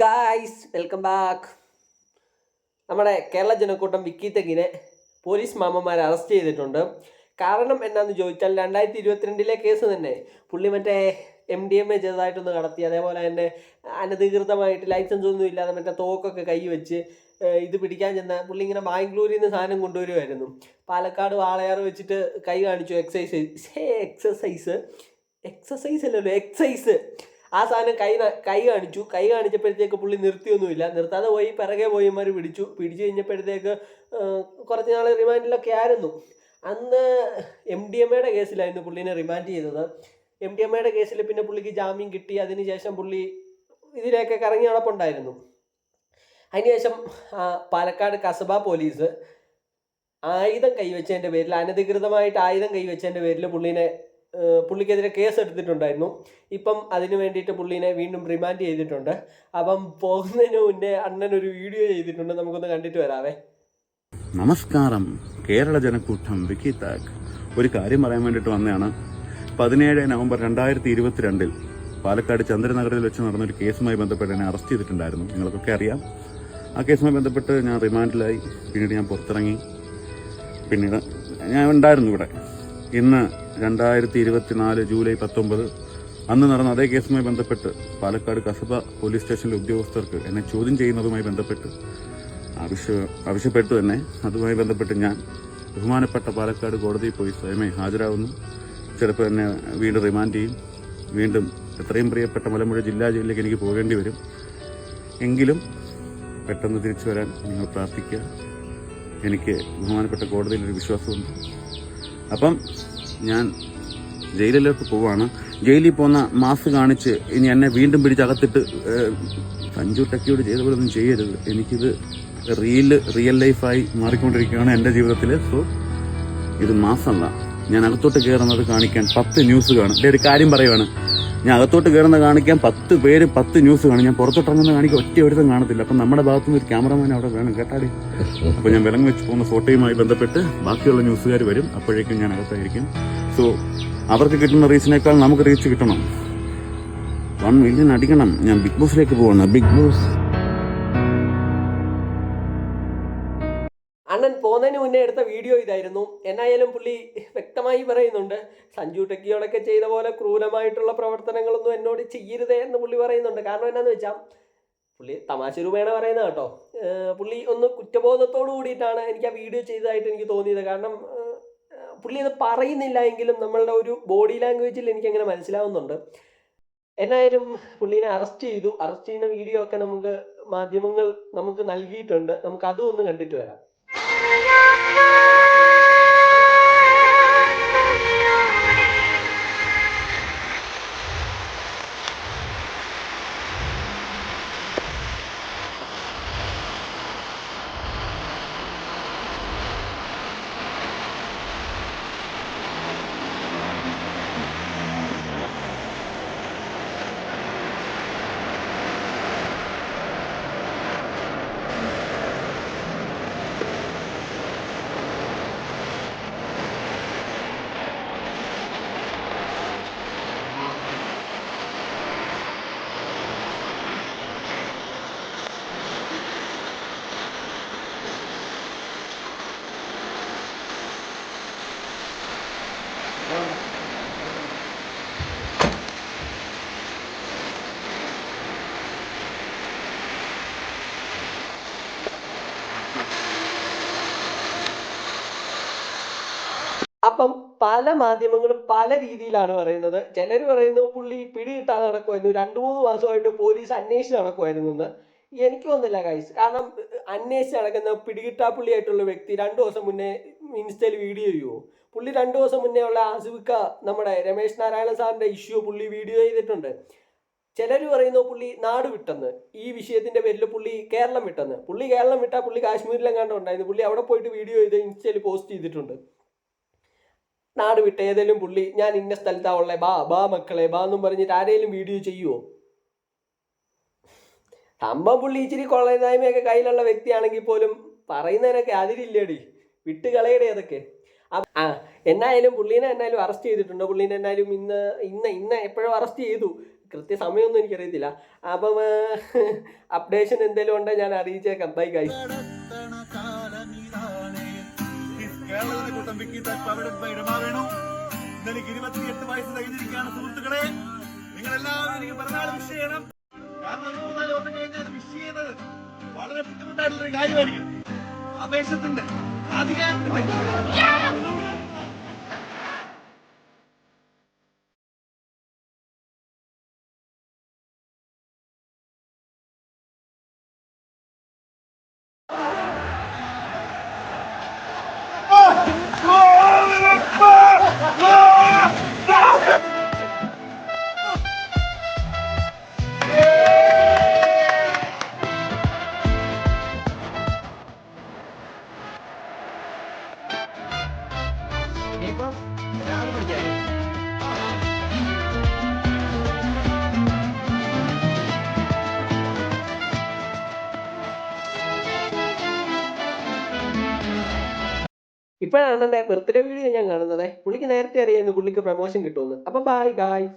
Guys welcome back നമ്മുടെ കേരള ജനക്കൂട്ടം വിക്കി തെങ്ങിനെ പോലീസ് മാമന്മാർ അറസ്റ്റ് ചെയ്തിട്ടുണ്ട്. കാരണം എന്നാന്ന് ചോദിച്ചാൽ രണ്ടായിരത്തി ഇരുപത്തിരണ്ടിലെ കേസ് തന്നെ. പുള്ളി മറ്റേ എം ഡി എം എ ചെറുതായിട്ടൊന്ന് കടത്തി അതേപോലെ തന്നെ അനധികൃതമായിട്ട് ലൈസൻസ് ഒന്നും ഇല്ലാതെ മറ്റേ തോക്കൊക്കെ കൈ വെച്ച് ഇത് പിടിക്കാൻ ചെന്ന പുള്ളി ഇങ്ങനെ ബാംഗ്ലൂരിൽ നിന്ന് സാധനം കൊണ്ടുവരുമായിരുന്നു പാലക്കാട് വാളയാർ വെച്ചിട്ട് കൈ കാണിച്ചു എക്സസൈസ് എക്സസൈസ് എക്സസൈസ് അല്ലല്ലോ എക്സൈസ് ആ സാധനം കൈ കൈ കാണിച്ചു. കൈ കാണിച്ചപ്പോഴത്തേക്ക് പുള്ളി നിർത്തിയൊന്നുമില്ല. നിർത്താതെ പോയി പിറകെ പോയിമാർ പിടിച്ചു. പിടിച്ചു കഴിഞ്ഞപ്പോഴത്തേക്ക് കുറച്ച് നാൾ റിമാൻഡിലൊക്കെ ആയിരുന്നു. അന്ന് എം ഡി എം എയുടെ കേസിലായിരുന്നു പുള്ളിനെ റിമാൻഡ് ചെയ്തത്. എം ഡി എം എയുടെ കേസിൽ പിന്നെ പുള്ളിക്ക് ജാമ്യം കിട്ടി. അതിനുശേഷം പുള്ളി ഇതിലേക്ക് കറങ്ങി നടപ്പുണ്ടായിരുന്നു. അതിനുശേഷം പാലക്കാട് കസബ പോലീസ് ആയുധം കൈവച്ചതിന്റെ പേരിൽ അനധികൃതമായിട്ട് ആയുധം കൈവച്ചതിന്റെ പേരിൽ പുള്ളിനെ പുള്ളിക്കെതിരെ കേസ് എടുത്തിട്ടുണ്ടായിരുന്നു ഇപ്പം അതിന് വേണ്ടിയിട്ട് പുള്ളിനെ വീണ്ടും റിമാൻഡ് ചെയ്തിട്ടുണ്ട്. അപ്പം പോകുന്നതിന് മുന്നേ അണ്ണൻ ഒരു വീഡിയോ ചെയ്തിട്ടുണ്ട്. നമുക്കൊന്ന് കണ്ടിട്ട് വരാവേ. നമസ്കാരം. കേരള ജനക്കൂട്ടം വിക്കി താക് ഒരു കാര്യം പറയാൻ വേണ്ടിയിട്ട് വന്നതാണ്. പതിനേഴ് നവംബർ രണ്ടായിരത്തി ഇരുപത്തിരണ്ടിൽ പാലക്കാട് ചന്ദ്രനഗറിൽ വെച്ച് നടന്ന ഒരു കേസുമായി ബന്ധപ്പെട്ട് എന്നെ അറസ്റ്റ് ചെയ്തിട്ടുണ്ടായിരുന്നു. നിങ്ങൾക്കൊക്കെ അറിയാം. ആ കേസുമായി ബന്ധപ്പെട്ട് ഞാൻ റിമാൻഡിലായി പിന്നീട് ഞാൻ പുറത്തിറങ്ങി. പിന്നീട് ഞാൻ ഉണ്ടായിരുന്നു ഇവിടെ. ഇന്ന് രണ്ടായിരത്തി ഇരുപത്തിനാല് ജൂലൈ പത്തൊമ്പത് അന്ന് നടന്ന അതേ കേസുമായി ബന്ധപ്പെട്ട് പാലക്കാട് കസബ പോലീസ് സ്റ്റേഷനിലെ ഉദ്യോഗസ്ഥർക്ക് എന്നെ ചോദ്യം ചെയ്യുന്നതുമായി ബന്ധപ്പെട്ട് ആവശ്യ ആവശ്യപ്പെട്ടു തന്നെ അതുമായി ബന്ധപ്പെട്ട് ഞാൻ ബഹുമാനപ്പെട്ട പാലക്കാട് കോടതിയിൽ പോയി സ്വയമേ ഹാജരാകുന്നു. ചിലപ്പോൾ എന്നെ വീണ്ടും റിമാൻഡ് ചെയ്യും. വീണ്ടും എത്രയും പ്രിയപ്പെട്ട മലമ്പുഴ ജില്ലാ ജയിലിലേക്ക് എനിക്ക് പോകേണ്ടി വരും. എങ്കിലും പെട്ടെന്ന് തിരിച്ചു വരാൻ നിങ്ങൾ പ്രാർത്ഥിക്കുക. എനിക്ക് ബഹുമാനപ്പെട്ട കോടതിയിൽ ഒരു വിശ്വാസമുണ്ട്. അപ്പം ഞാൻ ജയിലിലോട്ട് പോവാണ്. ജയിലിൽ പോകുന്ന മാസ് കാണിച്ച് ഇനി എന്നെ വീണ്ടും പിടിച്ചകത്തിട്ട് സഞ്ജു ടെക്കിയോട് ചെയ്ത പോലെ ഒന്നും ചെയ്യരുത്. എനിക്കിത് റിയൽ റിയൽ ലൈഫായി മാറിക്കൊണ്ടിരിക്കുകയാണ് എന്റെ ജീവിതത്തിൽ സോ ഇത് മാസമല്ല. ഞാൻ അകത്തോട്ട് കയറുന്നത് കാണിക്കാൻ പത്ത് ന്യൂസ് കാണും. എന്റെ ഒരു കാര്യം പറയുവാണ്. ഞാൻ അകത്തോട്ട് കയറുന്നത് കാണിക്കാൻ പത്ത് പേര് പത്ത് ന്യൂസ് കാണും. ഞാൻ പുറത്തോട്ട് ഇറങ്ങുന്ന കാണിക്കാൻ ഒറ്റ ഒരുത്തം കാണത്തില്ല. അപ്പം നമ്മുടെ ഭാഗത്തുനിന്ന് ഒരു ക്യാമറമാൻ അവിടെ വേണം കേട്ടാടി? അപ്പോൾ ഞാൻ വിലങ്ങ് വെച്ച് പോകുന്ന ഫോട്ടോയുമായി ബന്ധപ്പെട്ട് ബാക്കിയുള്ള ന്യൂസുകാർ വരും. അപ്പോഴേക്കും ഞാൻ അകത്തായിരിക്കും. സോ അവർക്ക് കിട്ടുന്ന റീച്ചിനേക്കാൾ നമുക്ക് റീച്ച് കിട്ടണം. വൺ മില്യൺ അടിക്കണം. ഞാൻ ബിഗ് ബോസിലേക്ക് പോവാണ് ബിഗ് ബോസ് അണ്ണൻ പോകുന്നതിന് മുന്നേ എടുത്ത വീഡിയോ ഇതായിരുന്നു. എന്നായാലും പുള്ളി വ്യക്തമായി പറയുന്നുണ്ട് സഞ്ജു ടെക്കിയോടൊക്കെ ചെയ്ത പോലെ ക്രൂരമായിട്ടുള്ള പ്രവർത്തനങ്ങളൊന്നും എന്നോട് ചെയ്യരുതേ എന്ന് പുള്ളി പറയുന്നുണ്ട്. കാരണം എന്നാന്ന് വെച്ചാൽ പുള്ളി തമാശ രൂപേണ പറയുന്നത് കേട്ടോ. പുള്ളി ഒന്ന് കുറ്റബോധത്തോട് കൂടിയിട്ടാണ് എനിക്ക് ആ വീഡിയോ ചെയ്തതായിട്ട് എനിക്ക് തോന്നിയത്. കാരണം പുള്ളി അത് പറയുന്നില്ല എങ്കിലും നമ്മളുടെ ഒരു ബോഡി ലാംഗ്വേജിൽ എനിക്ക് അങ്ങനെ മനസ്സിലാവുന്നുണ്ട്. എന്നായാലും പുള്ളീനെ അറസ്റ്റ് ചെയ്തു. അറസ്റ്റ് ചെയ്യുന്ന വീഡിയോ ഒക്കെ നമുക്ക് മാധ്യമങ്ങൾ നമുക്ക് നൽകിയിട്ടുണ്ട്. നമുക്ക് അതും ഒന്ന് കണ്ടിട്ട് വരാം. Música അപ്പം പല മാധ്യമങ്ങളും പല രീതിയിലാണ് പറയുന്നത്. ചിലർ പറയുന്നു പുള്ളി പിടി കിട്ടാതെ നടക്കുമായിരുന്നു. രണ്ടു മൂന്ന് മാസമായിട്ട് പോലീസ് അന്വേഷിച്ച് നടക്കുമായിരുന്നു എന്ന്. എനിക്ക് തോന്നുന്നില്ല കൈസ് കാരണം അന്വേഷിച്ച് നടക്കുന്ന പിടികിട്ടാ പുള്ളിയായിട്ടുള്ള വ്യക്തി രണ്ടു ദിവസം മുന്നേ ഇൻസ്റ്റയിൽ വീഡിയോ ചെയ്യുമോ പുള്ളി രണ്ടു ദിവസം മുന്നേ ഉള്ള ആസിഫിക്ക നമ്മുടെ രമേശ് നാരായണ സാറിന്റെ ഇഷ്യൂ പുള്ളി വീഡിയോ ചെയ്തിട്ടുണ്ട്. ചിലർ പറയുന്നു പുള്ളി നാട് വിട്ടെന്ന്. ഈ വിഷയത്തിന്റെ പേരിൽ പുള്ളി കേരളം വിട്ടെന്ന്. പുള്ളി കേരളം വിട്ടാൽ പുള്ളി കാശ്മീരിലെങ്ങാണ്ട് ഉണ്ടായിരുന്നു. പുള്ളി അവിടെ പോയിട്ട് വീഡിയോ ചെയ്ത് ഇൻസ്റ്റയിൽ പോസ്റ്റ് ചെയ്തിട്ടുണ്ട്. നാട് വിട്ട് ഏതെങ്കിലും പുള്ളി ഞാൻ ഇന്ന സ്ഥലത്താ ഉള്ളേ ബാ ബാ മക്കളെ ബാ എന്നും പറഞ്ഞിട്ട് ആരെങ്കിലും വീഡിയോ ചെയ്യുവോ? സംഭവം പുള്ളി ഇച്ചിരി കൊള്ളയതായ്മയൊക്കെ കയ്യിലുള്ള വ്യക്തിയാണെങ്കിൽ പോലും പറയുന്നതിനൊക്കെ അതിരില്ലേടി. വിട്ട് കളയടേ അതൊക്കെ. ആ എന്നായാലും പുള്ളീനെ എന്നാലും അറസ്റ്റ് ചെയ്തിട്ടുണ്ട്? പുള്ളീനെ എന്നാലും ഇന്ന് ഇന്ന് ഇന്ന് എപ്പോഴും അറസ്റ്റ് ചെയ്തു. കൃത്യ സമയമൊന്നും എനിക്കറിയത്തില്ല. അപ്പം അപ്ഡേഷൻ എന്തെങ്കിലും ഉണ്ടെങ്കിൽ ഞാൻ അറിയിച്ചേക്കാം. Bye guys. കേരളജനക്കൂട്ടം വിക്കിതാക് എനിക്ക് ഇരുപത്തിയെട്ട് വയസ്സ് കഴിഞ്ഞിരിക്കുകയാണ് സുഹൃത്തുക്കളെ. നിങ്ങളെല്ലാവരും എനിക്ക് പിറന്നാൾ വിഷ് ചെയ്യണം. കാരണം കഴിഞ്ഞാൽ വിഷ് ചെയ്യുന്നത് വളരെ ബുദ്ധിമുട്ടായിട്ടുള്ള ഒരു കാര്യമായിരിക്കും. ആവേശത്തിന്റെ അധികാരത്തിന്റെ ഇപ്പോഴാണ് എന്റെ ബർത്ത്ഡേ വീഡിയോ ഞാൻ കാണുന്നത്. പുള്ളിക്ക് നേരത്തെ അറിയായിരുന്നു പുള്ളിക്ക് പ്രമോഷൻ കിട്ടുമെന്ന്. അപ്പം ബൈ ഗായ്സ്